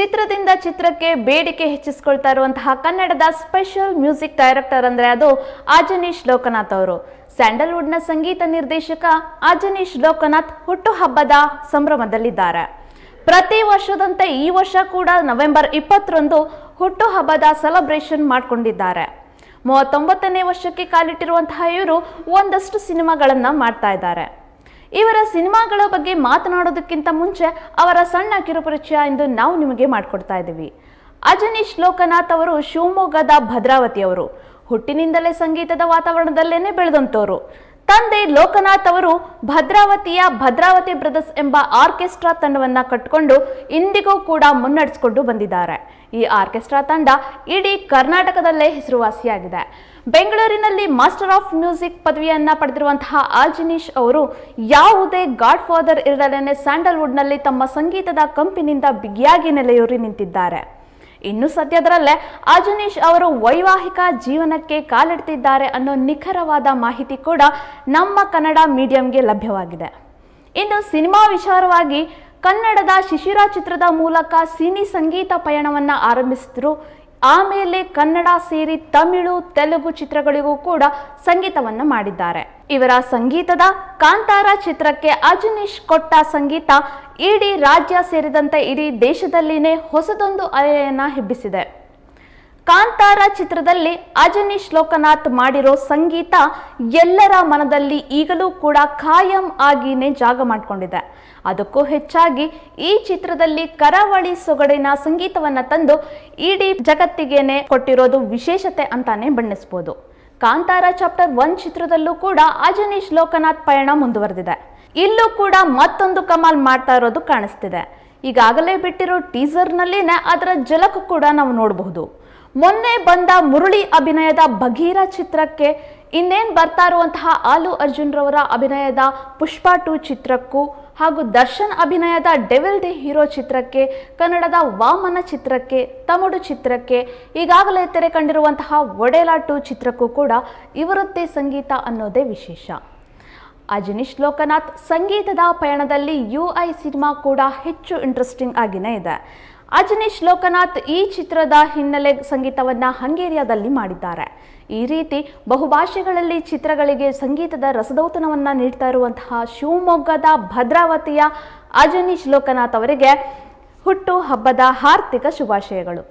ಚಿತ್ರದಿಂದ ಚಿತ್ರಕ್ಕೆ ಬೇಡಿಕೆ ಹೆಚ್ಚಿಸಿಕೊಳ್ತಾ ಇರುವಂತಹ ಕನ್ನಡದ ಸ್ಪೆಷಲ್ ಮ್ಯೂಸಿಕ್ ಡೈರೆಕ್ಟರ್ ಅಂದ್ರೆ ಅದು ಆಜನೀಶ್ ಲೋಕನಾಥ್ ಅವರು. ಸ್ಯಾಂಡಲ್ವುಡ್ನ ಸಂಗೀತ ನಿರ್ದೇಶಕ ಆಜನೀಶ್ ಲೋಕನಾಥ್ ಹುಟ್ಟುಹಬ್ಬದ ಸಂಭ್ರಮದಲ್ಲಿದ್ದಾರೆ. ಪ್ರತಿ ವರ್ಷದಂತೆ ಈ ವರ್ಷ ಕೂಡ ನವೆಂಬರ್ ಇಪ್ಪತ್ತರಂದು ಹುಟ್ಟುಹಬ್ಬದ ಸೆಲೆಬ್ರೇಷನ್ ಮಾಡಿಕೊಂಡಿದ್ದಾರೆ. ಮೂವತ್ತೊಂಬತ್ತನೇ ವರ್ಷಕ್ಕೆ ಕಾಲಿಟ್ಟಿರುವಂತಹ ಇವರು ಒಂದಷ್ಟು ಸಿನಿಮಾಗಳನ್ನ ಮಾಡ್ತಾ ಇದ್ದಾರೆ. ಇವರ ಸಿನಿಮಾಗಳ ಬಗ್ಗೆ ಮಾತನಾಡೋದಕ್ಕಿಂತ ಮುಂಚೆ ಅವರ ಸಣ್ಣ ಕಿರುಪರಿಚಯ ಎಂದು ನಾವು ನಿಮಗೆ ಮಾಡಿಕೊಡ್ತಾ ಇದ್ದೀವಿ. ಅಜನೀಶ್ ಲೋಕನಾಥ್ ಅವರು ಶಿವಮೊಗ್ಗದ ಭದ್ರಾವತಿಯವರು ಹುಟ್ಟಿನಿಂದಲೇ ಸಂಗೀತದ ವಾತಾವರಣದಲ್ಲೇನೆ ಬೆಳೆದಂತವರು. ತಂದೆ ಲೋಕನಾಥ್ ಅವರು ಭದ್ರಾವತಿಯ ಭದ್ರಾವತಿ ಬ್ರದರ್ಸ್ ಎಂಬ ಆರ್ಕೆಸ್ಟ್ರಾ ತಂಡವನ್ನ ಕಟ್ಟಿಕೊಂಡು ಇಂದಿಗೂ ಕೂಡ ಮುನ್ನಡೆಸಿಕೊಂಡು ಬಂದಿದ್ದಾರೆ. ಈ ಆರ್ಕೆಸ್ಟ್ರಾ ತಂಡ ಇಡೀ ಕರ್ನಾಟಕದಲ್ಲೇ ಹೆಸರುವಾಸಿಯಾಗಿದೆ. ಬೆಂಗಳೂರಿನಲ್ಲಿ ಮಾಸ್ಟರ್ ಆಫ್ ಮ್ಯೂಸಿಕ್ ಪದವಿಯನ್ನ ಪಡೆದಿರುವಂತಹ ಆಜಿನೀಶ್ ಅವರು, ಯಾವುದೇ ಗಾಡ್ ಫಾದರ್ ಇರಲೇನೆ ಸ್ಯಾಂಡಲ್ವುಡ್ನಲ್ಲಿ ತಮ್ಮ ಸಂಗೀತದ ಕಂಪಿನಿಂದ ಬಿಗಿಯಾಗಿ ನೆಲೆಯೂರಿ ನಿಂತಿದ್ದಾರೆ. ಇನ್ನು ಸದ್ಯದರಲ್ಲೇ ಅಜನೀಶ್ ಅವರು ವೈವಾಹಿಕ ಜೀವನಕ್ಕೆ ಕಾಲಿಡ್ತಿದ್ದಾರೆ ಅನ್ನೋ ನಿಖರವಾದ ಮಾಹಿತಿ ಕೂಡ ನಮ್ಮ ಕನ್ನಡ ಮೀಡಿಯಂಗೆ ಲಭ್ಯವಾಗಿದೆ. ಇನ್ನು ಸಿನಿಮಾ ವಿಚಾರವಾಗಿ ಕನ್ನಡದ ಶಿಶಿರ ಚಿತ್ರದ ಮೂಲಕ ಸಿನಿ ಸಂಗೀತ ಪಯಣವನ್ನ ಆರಂಭಿಸಿದ್ರು ಆಮೇಲೆ ಕನ್ನಡ ಸೇರಿ ತಮಿಳು, ತೆಲುಗು ಚಿತ್ರಗಳಿಗೂ ಕೂಡ ಸಂಗೀತವನ್ನು ಮಾಡಿದ್ದಾರೆ. ಇವರ ಸಂಗೀತದ ಕಾಂತಾರ ಚಿತ್ರಕ್ಕೆ ಅಜನೀಶ್ ಕೊಟ್ಟ ಸಂಗೀತ, ಇಡೀ ರಾಜ್ಯ ಸೇರಿದಂತೆ ಇಡೀ ದೇಶದಲ್ಲಿನೇ ಹೊಸದೊಂದು ಅಲೆಯನ್ನ ಹೆಬ್ಬಿಸಿದೆ. ಕಾಂತಾರ ಚಿತ್ರದಲ್ಲಿ ಅಜನೀಶ್ ಲೋಕನಾಥ್ ಮಾಡಿರೋ ಸಂಗೀತ ಎಲ್ಲರ ಮನದಲ್ಲಿ ಈಗಲೂ ಕೂಡ ಖಾಯಂ ಆಗಿನೇ ಜಾಗ ಮಾಡಿಕೊಂಡಿದೆ. ಅದಕ್ಕೂ ಹೆಚ್ಚಾಗಿ ಈ ಚಿತ್ರದಲ್ಲಿ ಕರಾವಳಿ ಸೊಗಡಿನ ಸಂಗೀತವನ್ನ ತಂದು ಇಡೀ ಜಗತ್ತಿಗೇನೆ ಕೊಟ್ಟಿರೋದು ವಿಶೇಷತೆ ಅಂತಾನೆ ಬಣ್ಣಿಸ್ಬೋದು. ಕಾಂತಾರ ಚಾಪ್ಟರ್ ಒನ್ ಚಿತ್ರದಲ್ಲೂ ಕೂಡ ಅಜನೀಶ್ ಲೋಕನಾಥ್ ಪಯಣ ಮುಂದುವರೆದಿದೆ. ಇಲ್ಲೂ ಕೂಡ ಮತ್ತೊಂದು ಕಮಾಲ್ ಮಾಡ್ತಾ ಇರೋದು ಕಾಣಿಸ್ತಿದೆ. ಈಗಾಗಲೇ ಬಿಟ್ಟಿರೋ ಟೀಸರ್ನಲ್ಲಿನೇ ಅದರ ಜಲಕು ಕೂಡ ನಾವು ನೋಡಬಹುದು. ಮೊನ್ನೆ ಬಂದ ಮುರಳಿ ಅಭಿನಯದ ಬಗೀರ ಚಿತ್ರಕ್ಕೆ ಇನ್ನೇನ್ ಬರ್ತಾ ಇರುವಂತಹ ಆಲು ಅರ್ಜುನ್ ರವರ ಅಭಿನಯದ ಪುಷ್ಪ ಟು ಚಿತ್ರಕ್ಕೂ ಹಾಗೂ ದರ್ಶನ್ ಅಭಿನಯದ ಡೆವಿಲ್ ದಿ ಹೀರೋ ಚಿತ್ರಕ್ಕೆ, ಕನ್ನಡದ ವಾಮನ ಚಿತ್ರಕ್ಕೆ, ತಮಿಳು ಚಿತ್ರಕ್ಕೆ, ಈಗಾಗಲೇ ತೆರೆ ಕಂಡಿರುವಂತಹ ಒಡೆಲಾ ಟು ಚಿತ್ರಕ್ಕೂ ಕೂಡ ಇವರದ್ದೇ ಸಂಗೀತ ಅನ್ನೋದೇ ವಿಶೇಷ. ಅಜನೀಶ್ ಲೋಕನಾಥ್ ಸಂಗೀತದ ಪಯಣದಲ್ಲಿ ಯು ಐ ಸಿನಿಮಾ ಕೂಡ ಹೆಚ್ಚು ಇಂಟ್ರೆಸ್ಟಿಂಗ್ ಆಗಿನೇ ಇದೆ. ಅಜನೀಶ್ ಲೋಕನಾಥ್ ಈ ಚಿತ್ರದ ಹಿನ್ನೆಲೆ ಸಂಗೀತವನ್ನ ಹಂಗೇರಿಯಾದಲ್ಲಿ ಮಾಡಿದ್ದಾರೆ. ಈ ರೀತಿ ಬಹುಭಾಷೆಗಳಲ್ಲಿ ಚಿತ್ರಗಳಿಗೆ ಸಂಗೀತದ ರಸದೌತಣವನ್ನ ನೀಡ್ತಾ ಇರುವಂತಹ ಶಿವಮೊಗ್ಗದ ಭದ್ರಾವತಿಯ ಅಜನೀಶ್ ಲೋಕನಾಥ್ ಅವರಿಗೆ ಹುಟ್ಟು ಹಬ್ಬದ ಹಾರ್ದಿಕ ಶುಭಾಶಯಗಳು.